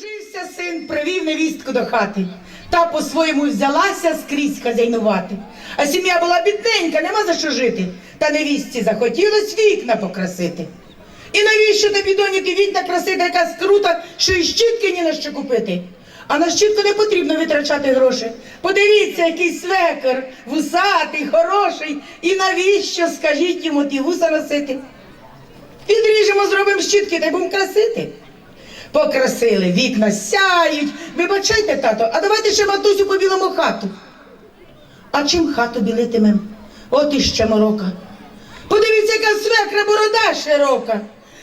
Одружився син, привів невістку до хати. Та по-своєму взялася скрізь хазяйнувати. А сім'я була бідненька, нема за що жити. Та невістці захотілось вікна покрасити. І навіщо тобі, доніки, вікна красити, яка скрута, що і щітки ні на що купити? А на щітку не потрібно витрачати гроші. Подивіться, який свекер, вусатий, хороший. І навіщо, скажіть йому, ті вуса носити? Підріжемо, зробимо щітки та й будемо красити. Покрасили, вікна сяють. Вибачайте, тато, а давайте ще матусю по білому хату. А чим хату білитимем? От іще морока. Подивіться, яка свекра борода широка.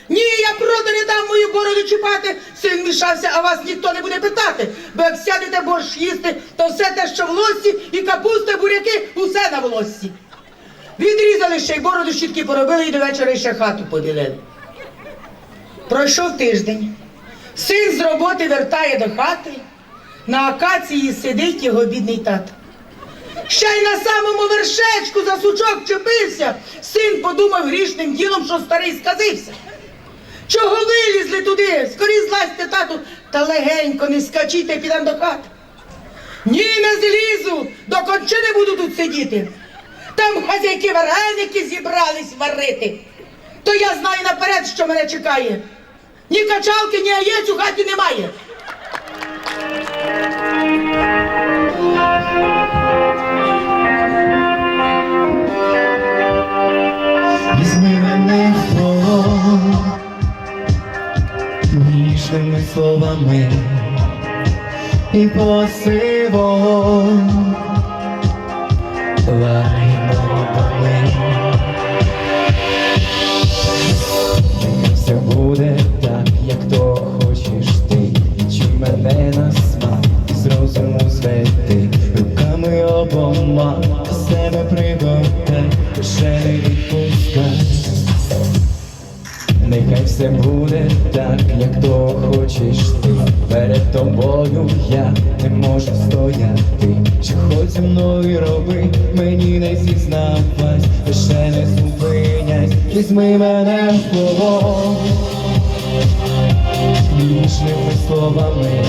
Ні, я проти не дам мою бороду чіпати. Син мішався, а вас ніхто не буде питати. Бо як сядете борщ їсти, то все те, що в лосі, і капуста, буряки, усе на волоссі. Відрізали ще й бороду щітки поробили і до вечора ще хату побілили. Пройшов тиждень. Син з роботи вертає до хати. На акації сидить його бідний тато. Ще й на самому вершечку за сучок чепився. Син подумав грішним ділом, що старий сказився. Чого вилізли туди? Скорі злазьте, тату, та легенько не скачіте, підемо до хати. Ні, не злізу, до кончини буду тут сидіти. Там хазяйки вареники зібрались варити. То я знаю наперед, що мене чекає. Ні качалки, ні яєць у хаті немає. Візьми мене в полон. Ніжними словами і посивом все буде так, як то хочеш ти. Перед тобою я не можу стояти. Що хоч зі мною роби, мені не зізнавась, лише не зупинясь, візьми мене в полон ніжними словами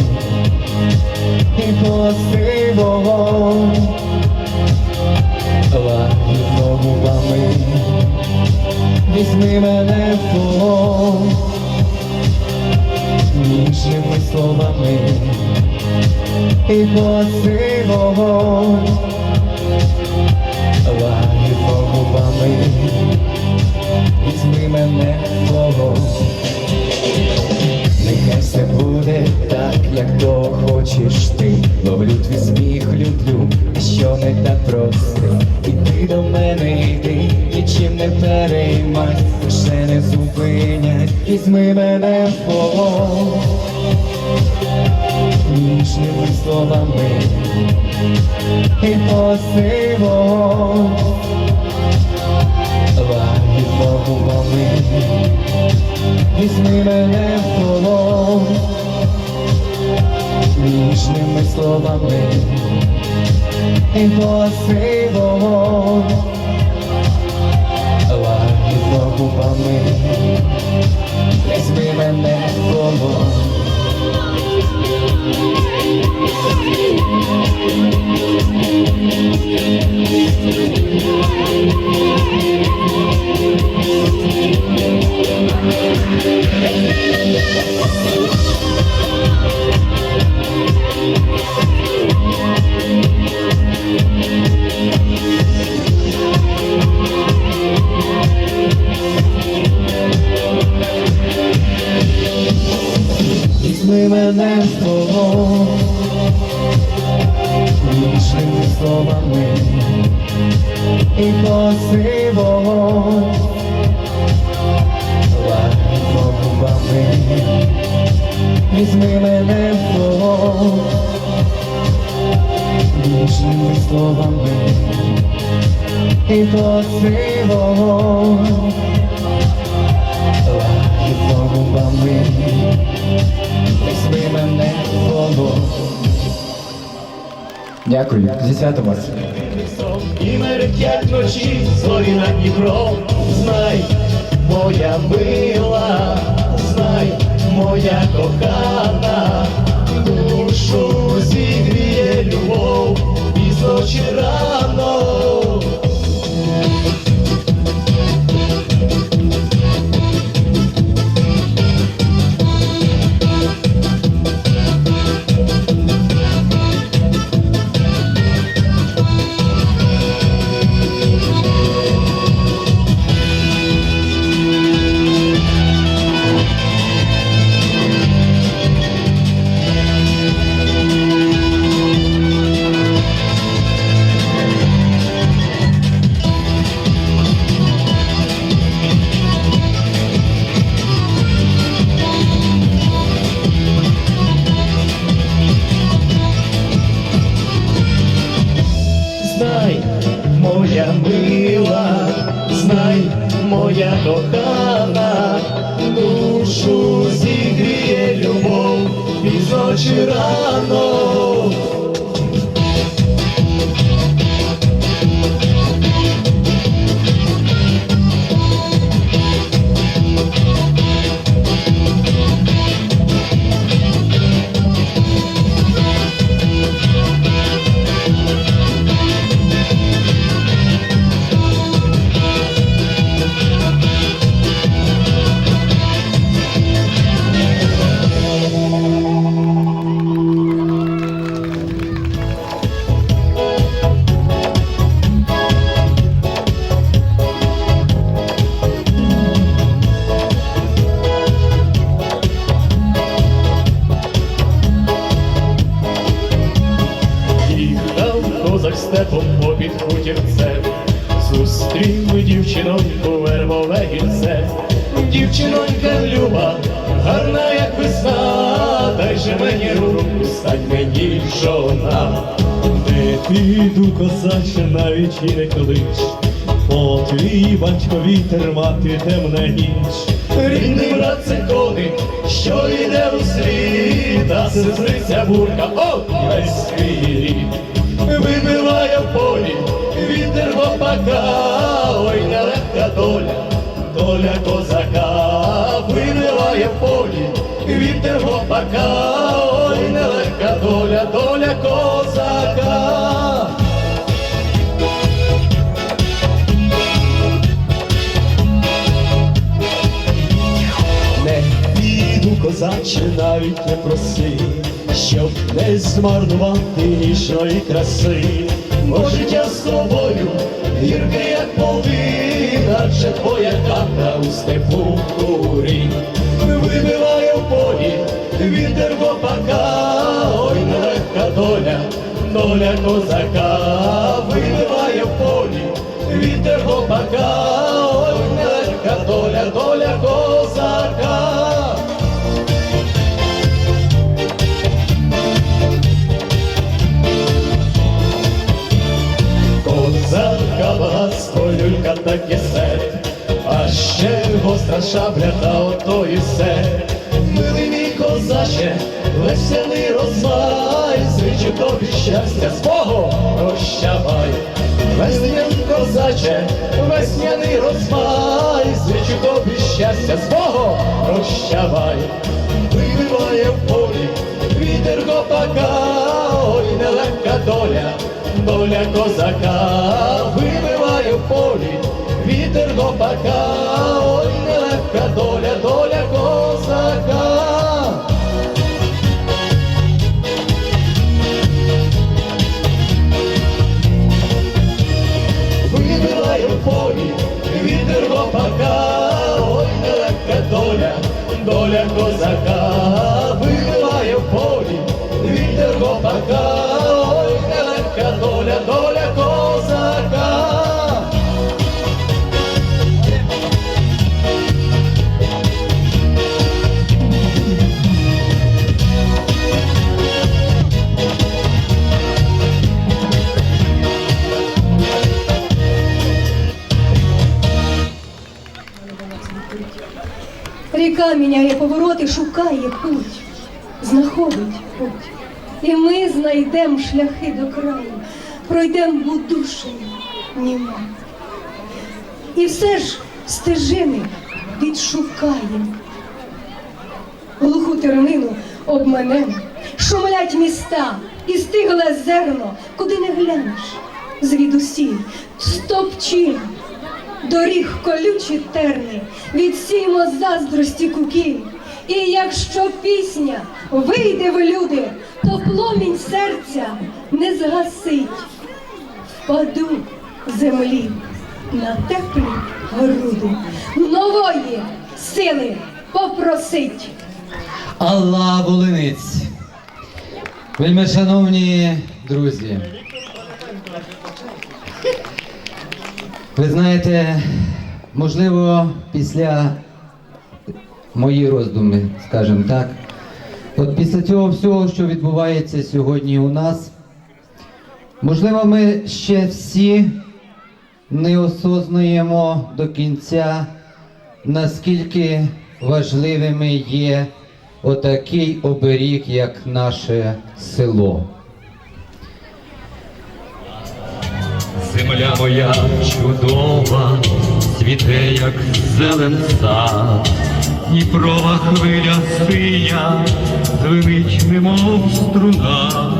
і посивом лагідно губами. Візьми мене в полон іншими словами і посивом переймай, ще не зупинять, візьми мене в полон. Ніжними словами і посивом лагідно губами. Візьми мене в полон. Ніжними словами і посивом мене в полон ніжними словами і посивом лагідно губами. Візьми мене в полон ніжними словами і посивом лагідно губами. В Дякую, зі святом вас. І мерехтять ночі, зорі над Дніпром. Знай, моя мила, знай, моя кохана, рано. Дівчиноньку вербове гільце. Дівчинонька люба, гарна як весна, дай же мені руку, стань мені жона. Де ти йду, козаче, навіть і не клич, Бо твій батько вітер, мати темна ніч. Рідний брат це коник, що йде у світ, а сестриця бурка, о, весь свій рід. Вибиває в полі, вітер доля, доля козака, вибиває в полі, вітер гопака, ой, нелегка доля, доля козака. Не піду, козаче, навіть не проси, щоб не змарнувати ніжної краси. Бо життя з тобою гірке, як полин, адже твоя хата у степу курі. Вибиває в полі вітер копака, ой, нелегка доля, доля козака, вибиває в полі вітер гопака, шабля та ото і все. Милий мій козаче, веселий розмай, зичу тобі щастя свого прощавай. Весняний козаче, весняний розмай, зичу тобі щастя свого прощавай. Вибиває в полі вітер гопака, ой, нелегка доля, доля козака, вибиває в полі вітер гопака, ой, нелегка доля, доля козака. Вибиває в полі вітер гопака, ой, нелегка доля, доля козака, Ріка міняє повороти, шукає путь, знаходить путь. І ми знайдемо шляхи до краю, пройдемо будушею німо. І все ж стежини відшукаємо. Глуху тернину обманем, шумлять міста, і стигле зерно, куди не глянеш, звідусіль стопчі, доріг колючі терни, відсіємо заздрості кукіль. І якщо пісня вийде в люди, то пломінь серця не згасить. Впаду землі на теплі груди, нової сили попросить. Алла Волинець. Вельми шановні друзі. Ви знаєте, можливо, після мої роздуми, скажімо так, от після цього всього, що відбувається сьогодні у нас, можливо, ми ще всі не осознаємо до кінця, наскільки важливими є отакий оберіг, як наше село. Земля моя чудова, цвіте, як зелен сад, Дніпрова хвиля синя, звенить, немов струна,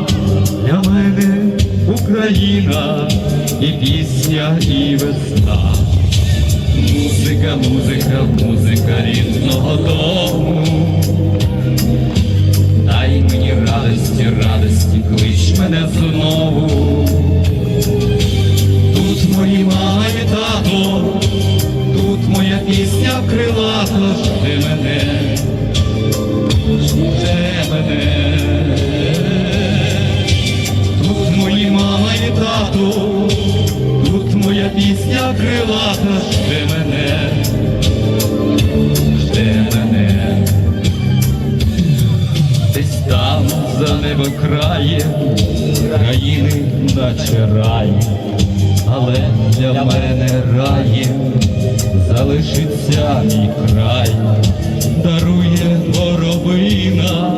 для мене Україна і пісня, і весна. Музика, музика, музика рідного дому. Наче рай, але для мене раєм залишиться мій край, дарує воробина,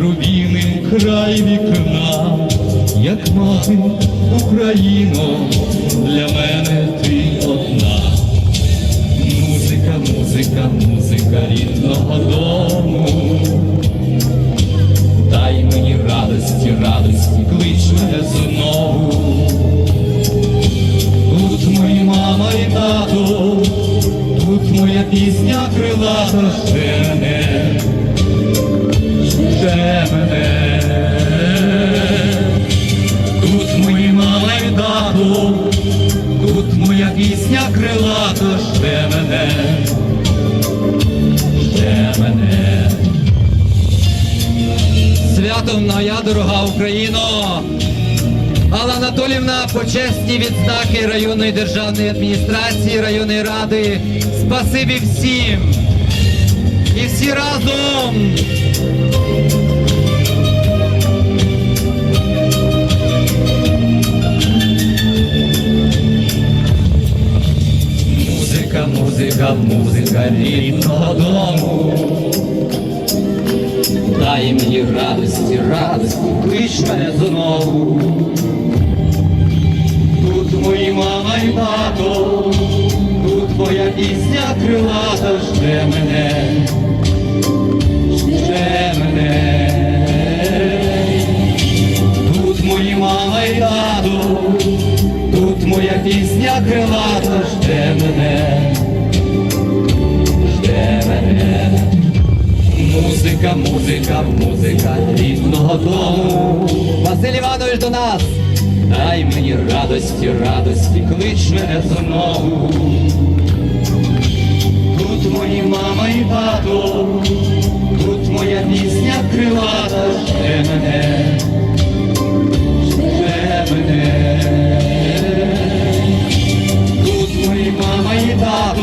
рубіни край вікна, як мати Україно, для мене пісня крилата, жде мене, жде мене. Святом моя дорога Україно! Алла Анатолівна, почесні відзнаки районної державної адміністрації, районної ради. Спасибі всім! І всі разом! Рідного дому. Дай мені радості, радості, клич мене знову. Тут мої мама і тато, тут моя пісня крилата, жде мене, жде мене. Тут мої мама і тато, тут моя пісня крилата, жде мене, Музика, музика, музика рідного дому. Василь Іванович до нас! Дай мені радості, радості, клич мене знову. Тут мої мама і тато, тут моя пісня крилата, жде мене, жде мене. Тут мої мама і тато,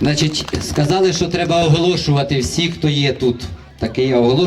Значить, сказали, що треба оголошувати всіх, хто є тут. Такий оголошення.